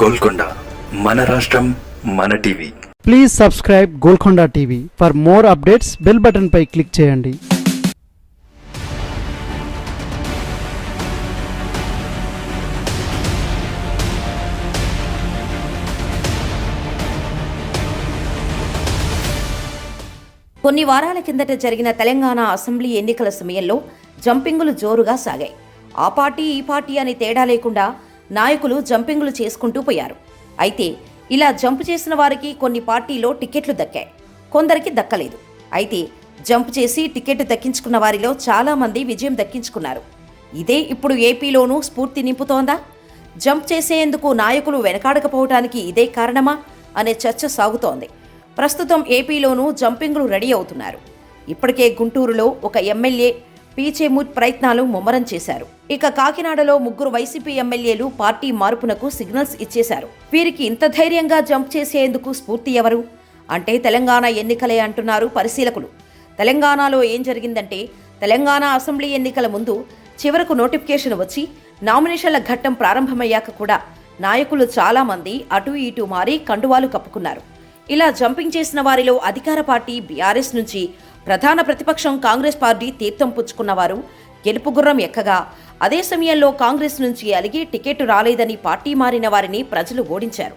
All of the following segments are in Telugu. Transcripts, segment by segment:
గోల్కొండ మన రాష్ట్రం మన TV. Please subscribe Golkonda TV for more updates bell button pi click చేయండి. కొన్ని వారాల కిందట జరిగిన తెలంగాణ అసెంబ్లీ ఎన్నికల సమయంలో జంపింగులు జోరుగా సాగాయి. ఆ పార్టీ ఈ పార్టీ అని తేడా లేకుండా నాయకులు జంపింగులు చేసుకుంటూ పోయారు. అయితే ఇలా జంప్ చేసిన వారికి కొన్ని పార్టీలో టికెట్లు దక్కాయి. కొందరికి దక్కలేదు. అయితే జంప్ చేసి టికెట్ దక్కించుకున్న వారిలో చాలామంది విజయం దక్కించుకున్నారు. ఇదే ఇప్పుడు ఏపీలోనూ స్ఫూర్తి నింపుతోందా? జంప్ చేసేందుకు నాయకులు వెనకాడకపోవటానికి ఇదే కారణమా? అనే చర్చ సాగుతోంది. ప్రస్తుతం ఏపీలోనూ జంపింగ్లు రెడీ అవుతున్నారు. ఇప్పటికే గుంటూరులో ఒక ఎమ్మెల్యే పీచేమూట్ ప్రయత్నాలు ముమ్మరం చేశారు. ఇక కాకినాడలో ముగ్గురు వైసీపీ ఎమ్మెల్యేలు పార్టీ మార్పునకు సిగ్నల్స్ ఇచ్చేశారు. వీరికి ఇంత ధైర్యంగా జంప్ చేసేందుకు స్ఫూర్తి ఎవరు? అంటే తెలంగాణ ఎన్నికలే అంటున్నారు పరిశీలకులు. తెలంగాణలో ఏం జరిగిందంటే తెలంగాణ అసెంబ్లీ ఎన్నికల ముందు చివరకు నోటిఫికేషన్ వచ్చి నామినేషన్ల ఘట్టం ప్రారంభమయ్యాక కూడా నాయకులు చాలామంది అటూ అటు ఇటు మారి కండువాలు కప్పుకున్నారు. ఇలా జంపింగ్ చేసిన వారిలో అధికార పార్టీ బీఆర్ఎస్ నుంచి ప్రధాన ప్రతిపక్షం కాంగ్రెస్ పార్టీ తీర్థం పుచ్చుకున్నవారు గెలుపు గుర్రం ఎక్కగా. అదే సమయంలో కాంగ్రెస్ నుంచి అలిగి టికెట్ రాలేదని పార్టీ మారిన వారిని ప్రజలు ఓడించారు.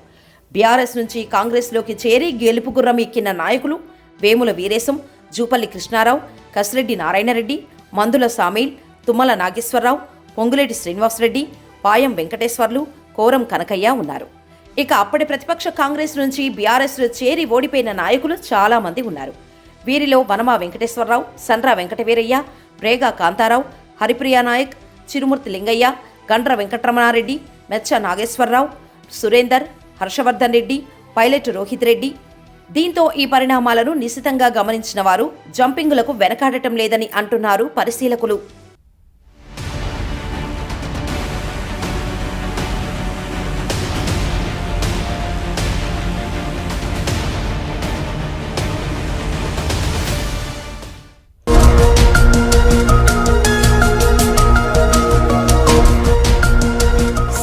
బీఆర్ఎస్ నుంచి కాంగ్రెస్లోకి చేరి గెలుపు గుర్రం ఎక్కిన నాయకులు వేముల వీరేశం జూపల్లి కృష్ణారావు కసిరెడ్డి నారాయణరెడ్డి మందుల సామీల్ తుమ్మల నాగేశ్వరరావు పొంగులేటి శ్రీనివాసరెడ్డి పాయం వెంకటేశ్వర్లు కోరం కనకయ్య ఉన్నారు. ఇక అప్పటి ప్రతిపక్ష కాంగ్రెస్ నుంచి బీఆర్ఎస్లో చేరి ఓడిపోయిన నాయకులు చాలామంది ఉన్నారు. వీరిలో వనమా వెంకటేశ్వరరావు సండ్ర వెంకటవీరయ్య రేగా కాంతారావు హరిప్రియా నాయక్ చిరుమూర్తి లింగయ్య గండ్ర వెంకటరమణారెడ్డి మెచ్చ నాగేశ్వరరావు సురేందర్ హర్షవర్ధన్ రెడ్డి పైలట్ రోహిత్ రెడ్డి. దీంతో ఈ పరిణామాలను నిశితంగా గమనించిన వారు జంపింగులకు వెనకాడటం లేదని అంటున్నారు పరిశీలకులు.